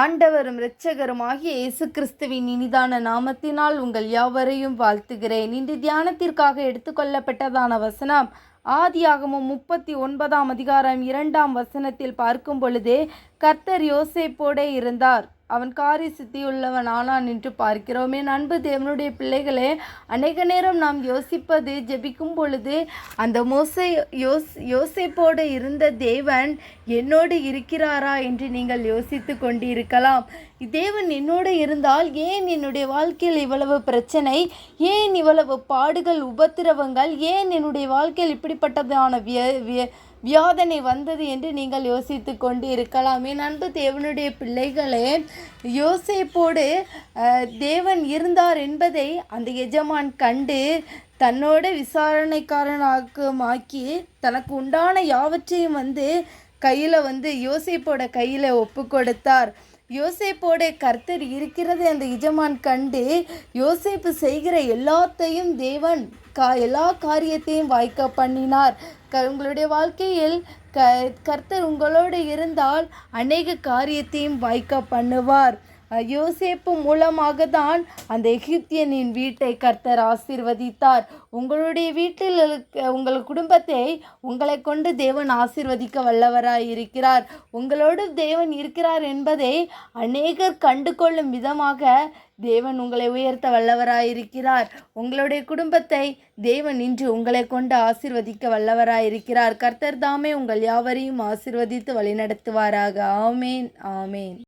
ஆண்டவரும் இரட்சகருமாகிய இயேசு கிறிஸ்துவின் இனிதான நாமத்தினால் உங்கள் யாவரையும் வாழ்த்துகிறேன். இன்று தியானத்திற்காக எடுத்துக்கொள்ளப்பட்டதான வசனம் ஆதியாகமும் முப்பத்தி ஒன்பதாம் அதிகாரம் இரண்டாம் வசனத்தில் பார்க்கும் பொழுது கர்த்தர் யோசேப்போடே இருந்தார். அவன் காரி சித்தியுள்ளவன் ஆனான் என்று பார்க்கிறோமே. அன்பு தேவனுடைய பிள்ளைகளே அநேக நேரம் நாம் யோசிப்பது ஜெபிக்கும் பொழுது அந்த மோசை யோஸ் யோசிப்போடு இருந்த தேவன் என்னோடு இருக்கிறாரா என்று நீங்கள் யோசித்து கொண்டிருக்கலாம். தேவன் என்னோடு இருந்தால் ஏன் என்னுடைய வாழ்க்கையில் இவ்வளவு பிரச்சனை? ஏன் இவ்வளவு பாடுகள் உபத்திரவங்கள்? ஏன் என்னுடைய வாழ்க்கையில் இப்படிப்பட்டதான விய விய வியாதனை வந்தது என்று நீங்கள் யோசித்து கொண்டு இருக்கலாம். என் அன்பு தேவனுடைய பிள்ளைகளே யோசேப்போடு தேவன் இருந்தார் என்பதை அந்த எஜமான் கண்டு தன்னோட விசாரணைக்காரனாக்கமாக்கி தனக்கு உண்டான யாவற்றையும் வந்து கையில் வந்து யோசேப்போட கையில் ஒப்பு கொடுத்தார். யோசேப்போட கர்த்தர் இருக்கிறது அந்த எஜமான் கண்டு யோசேப்பு செய்கிற எல்லாத்தையும் தேவன் கா எல்லா காரியத்தையும் வாய்க்க பண்ணினார். க உங்களுடைய வாழ்க்கையில் க கர்த்தர் உங்களோடு இருந்தால் அநேக காரியத்தையும் வாய்க்க பண்ணுவார். யோசேப்பு மூலமாக தான் அந்த எகிப்தியனின் வீட்டை கர்த்தர் ஆசீர்வதித்தார். உங்களுடைய வீட்டில் இருக்க உங்கள் குடும்பத்தை உங்களை கொண்டு தேவன் ஆசீர்வதிக்க வல்லவராய் இருக்கிறார். உங்களோடு தேவன் இருக்கிறார் என்பதை அநேகர் கண்டு கொள்ளும் விதமாக தேவன் உங்களை உயர்த்த வல்லவராயிருக்கிறார் உங்களுடைய குடும்பத்தை தேவன் இன்று உங்களை கொண்டு ஆசிர்வதிக்க வல்லவராயிருக்கிறார் கர்த்தர் தாமே உங்கள் யாவரையும் ஆசீர்வதித்து வழிநடத்துவாராக. ஆமேன் ஆமேன்.